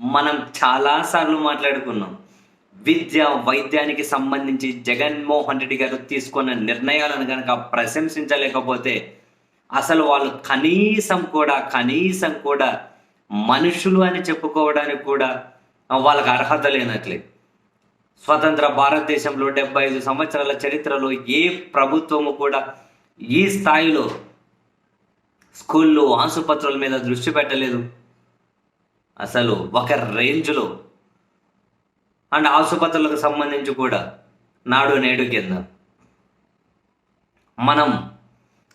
మనం చాలాసార్లు మాట్లాడుకున్నాం. విద్య వైద్యానికి సంబంధించి జగన్మోహన్ రెడ్డి గారు తీసుకున్న నిర్ణయాలను కనుక ప్రశంసించలేకపోతే అసలు వాళ్ళు కనీసం కూడా కనీసం కూడా మనుషులు అని చెప్పుకోవడానికి కూడా వాళ్ళకి అర్హత లేనట్లే. స్వతంత్ర భారతదేశంలో డెబ్బై ఐదు సంవత్సరాల చరిత్రలో ఏ ప్రభుత్వము కూడా ఈ స్థాయిలో స్కూళ్ళు ఆసుపత్రుల మీద దృష్టి పెట్టలేదు. అసలు ఒక రేంజ్లో. అండ్ ఆసుపత్రులకు సంబంధించి కూడా నాడు నేడు కింద. మనం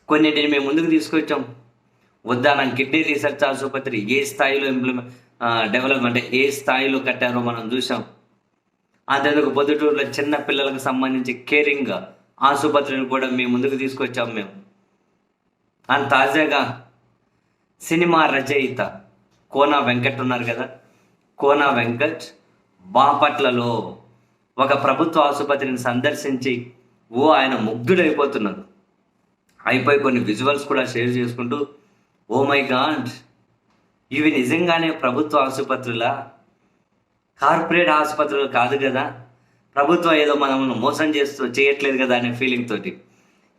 కొన్నింటిని మేము ముందుకు తీసుకొచ్చాం. ఉద్దానం కిడ్నీ రీసెర్చ్ ఆసుపత్రి ఏ స్థాయిలో ఇంప్లిమెంట్ డెవలప్మెంట్ ఏ స్థాయిలో కట్టారో మనం చూసాం అంతేందుకు పొద్దుటూరులో చిన్న పిల్లలకు సంబంధించి కేరింగ్ ఆసుపత్రిని కూడా మేము ముందుకు తీసుకొచ్చాం మేము. అండ్ తాజాగా సినిమా రచయిత కోనా వెంకట్ ఉన్నారు కదా? కోనా వెంకట్ బాపట్లలో ఒక ప్రభుత్వ ఆసుపత్రిని సందర్శించి ఓ ఆయన ముగ్ధుడైపోతున్నారు. అయిపోయి కొన్ని విజువల్స్ కూడా షేర్ చేసుకుంటూ ఓ మై గాడ్ ఇవి నిజంగానే ప్రభుత్వ ఆసుపత్రులా? కార్పొరేట్ ఆసుపత్రులు కాదు కదా? ప్రభుత్వం ఏదో మనల్ని మోసం చేస్తూ చేయట్లేదు కదా? అనే ఫీలింగ్ తోటి.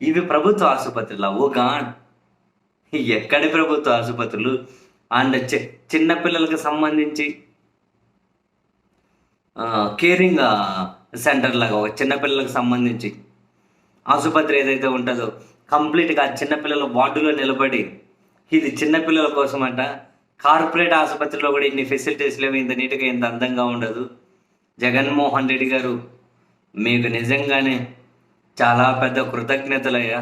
ఇవి ప్రభుత్వ ఆసుపత్రులా? Oh ఓ గాడ్ ఎక్కడి ప్రభుత్వ ఆసుపత్రులు? అండ్ చి- చిన్న పిల్లలకు సంబంధించి కేరింగ్ సెంటర్ లాగా ఒక చిన్నపిల్లలకు సంబంధించి ఆసుపత్రి ఏదైతే ఉంటుందో కంప్లీట్గా చిన్నపిల్లల వార్డులో నిలబడి ఇది చిన్నపిల్లల కోసం అంట కార్పొరేట్ ఆసుపత్రిలో కూడా ఇన్ని ఫెసిలిటీస్ లేవు ఇంత నీట్గా ఇంత అందంగా ఉండదు. జగన్మోహన్ రెడ్డి గారు మీకు నిజంగానే చాలా పెద్ద కృతజ్ఞతలయ్యా.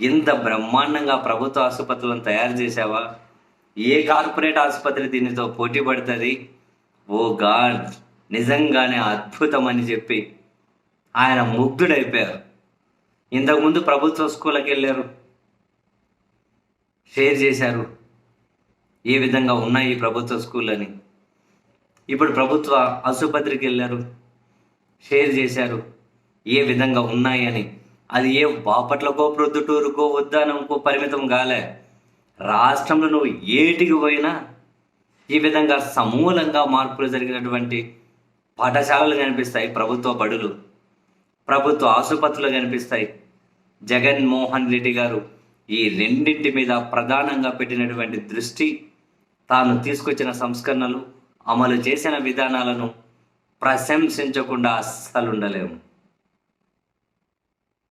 ఇంత బ్రహ్మాండంగా ప్రభుత్వ ఆసుపత్రులను తయారు చేసావా ఏ కార్పొరేట్ ఆసుపత్రి దీనితో పోటీ పడుతుంది? ఓ గాడ్ నిజంగానే అద్భుతం అని చెప్పి ఆయన ముగ్ధుడైపోయారు. ఇంతకుముందు ప్రభుత్వ స్కూళ్ళకి వెళ్ళారు. షేర్ చేశారు. ఏ విధంగా ఉన్నాయి ఈ ప్రభుత్వ స్కూల్ అని ఇప్పుడు ప్రభుత్వ ఆసుపత్రికి వెళ్ళారు. షేర్ చేశారు. ఏ విధంగా ఉన్నాయి అని? అది ఏ బాపట్లకో ప్రొద్దుటూరుకో ఉద్దానంకో పరిమితం కాలే. రాష్ట్రంలో నువ్వు ఏటికి పోయినా ఈ విధంగా సమూలంగా మార్పులు జరిగినటువంటి పాఠశాలలు కనిపిస్తాయి ప్రభుత్వ బడులు ప్రభుత్వ ఆసుపత్రులు కనిపిస్తాయి. జగన్మోహన్ రెడ్డి గారు ఈ రెండింటి మీద ప్రధానంగా పెట్టినటువంటి దృష్టి తాను తీసుకొచ్చిన సంస్కరణలు అమలు చేసిన విధానాలను ప్రశంసించకుండా అస్సలు ఉండలేము.